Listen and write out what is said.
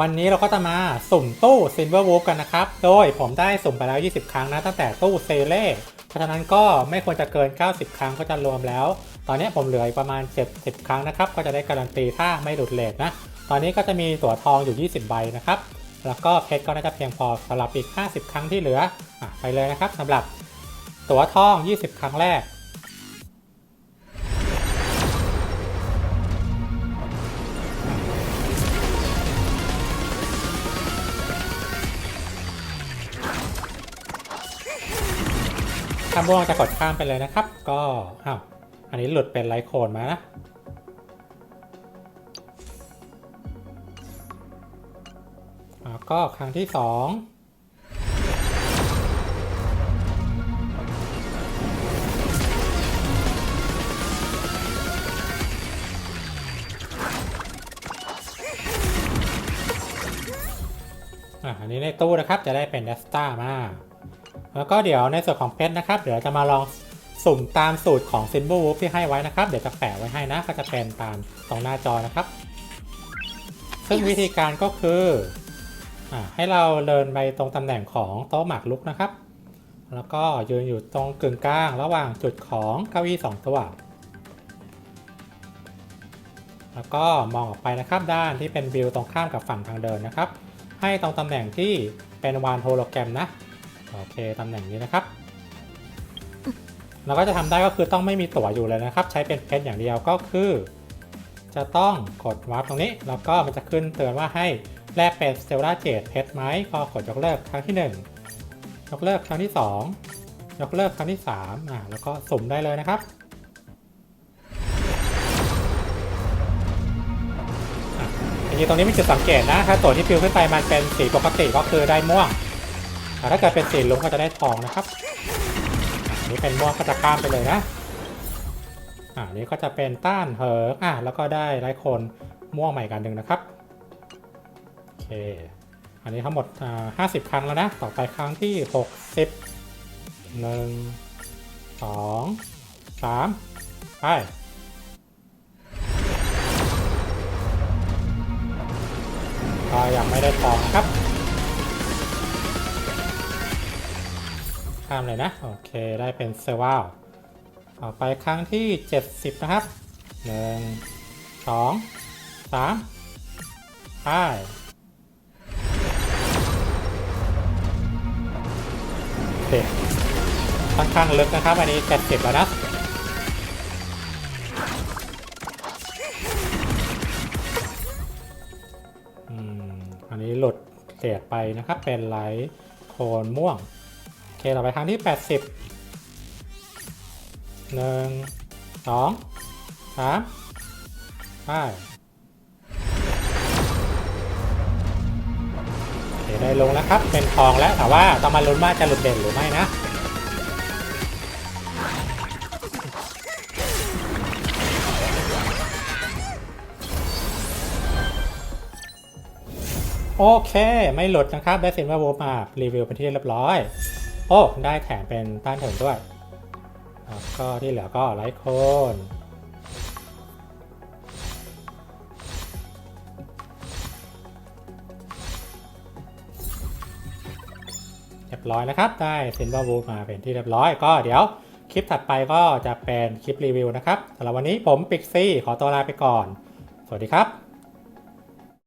วันนี้เราก็จะมาสุ่มตู้ Silver Wolf กันนะครับ โดยผมได้สุ่มไปแล้ว 20 ครั้งนะ ตั้งแต่ตู้เซเล่เพราะฉะนั้นก็ไม่ควรจะเกิน 90 ครั้งก็จะรวมแล้ว ตอนนี้ผมเหลืออีกประมาณ 70 ครั้งนะครับ ก็จะได้การันตีถ้าไม่หลุดเลทนะ ตอนนี้ก็จะมีตั๋วทองอยู่ 20 ใบนะครับ แล้วก็เพชรก็น่าจะเพียงพอสำหรับอีก 50 ครั้งที่เหลืออะไปเลยนะครับสำหรับตั๋วทอง 20 ครั้งแรก ถ้าม่วงจะกดข้ามไปเลยนะครับ ก็อ้าวอันนี้หลุดเป็นไลโคนมานะแล้วก็ครั้งที่สองอะอันนี้ในตู้นะครับจะได้เป็นเดสตามา แล้วก็เดี๋ยวในส่วนของเพชรนะครับ เดี๋ยวจะมาลองสุ่มตามสูตรของ s i m b l Wolf ที่ให้ไว้นะครับ เดี๋ยวจะแปะไว้ให้นะ ก็จะเป็นตามตรงหน้าจอนะครับ ซึ่งวิธีการก็คืออให้เราเดินไปตรงตำแหน่งของโต๊ะหมากรุกนะครับ แล้วก็ยืนอยู่ตรงกึ่งกลาง ระหว่างจุดของเก้าอี้สองตัว แล้วก็มองออกไปนะครับด้านที่เป็นวิวตรงข้ามกับฝั่งทางเดินนะครับ ให้ตรงตำแหน่งที่เป็นวานโฮโลแกรมนะ โอเคตำแหน่งนี้นะครับ เราก็จะทำได้ก็คือต้องไม่มีตั๋วอยู่เลยนะครับ ใช้เป็นเพชรอย่างเดียวก็คือ จะต้องกดวาร์ปตรงนี้ แล้วก็มันจะขึ้นเตือนว่าให้แลกเป็นเซลล่าเจดเพชรไหมก็กดยกเลิกครั้งที่ 1 ยกเลิกครั้งที่ 2 ยกเลิกครั้งที่3อ่าแล้วก็สุ่มได้เลยนะครับอะจริงๆตรงนี้มีจุดสังเกตนะ ถ้าตัวที่พิวขึ้นไปมันเป็นสีปกติก็คือได้ม่วง ถ้าเกิดเป็นสีลุ้งก็จะได้ทองนะครับอันนี้เป็นม่วงก็จะข้ามไปเลยนะอ่านี้ก็จะเป็นต้านเหออ่าแล้วก็ได้ไร้คนม่วงใหม่กันหนึ่งนะครับโอเคอันนี้ทั้งหมดอ่าห้าสิบครั้งแล้วนะ ต่อไปครั้งที่หกสิบหนึ่งสองสามไปก็ยังไม่ได้ทองครับ ข้ามเลยนะ โอเคได้เป็นเซวาลต่อไปครั้งที่ 70 นะครับ 1 2 3ไปโอเคค่อนข้างลึกนะครับ อันนี้70แล้วนะอันนี้หลุดเสียดไปนะครับ เป็นไลท์โคนม่วง โอเคต่อไปครั้งที่ 80 1 2 3ไปโอเคได้ลงแล้วครับ เป็นทองแล้วแต่ว่าต้องมาลุ้นว่าจะหลุดเด่นหรือไม่นะโอเค ไม่หลุดนะครับ ได้เซินว่าวูมารีวิวเป็นที่เรียบร้อย อ้ได้แถมเป็นต้านเถิงด้วยแล้วก็ที่เหลือก็ไลท์โคนเรียบร้อยนะครับ ได้เซินว่าวูมาเป็นที่เรียบร้อยก็เดี๋ยวคลิปถัดไปก็จะเป็นคลิปรีวิวนะครับสำหรับวันนี้ผมปิกซี่ขอตัวลาไปก่อน สวัสดีครับ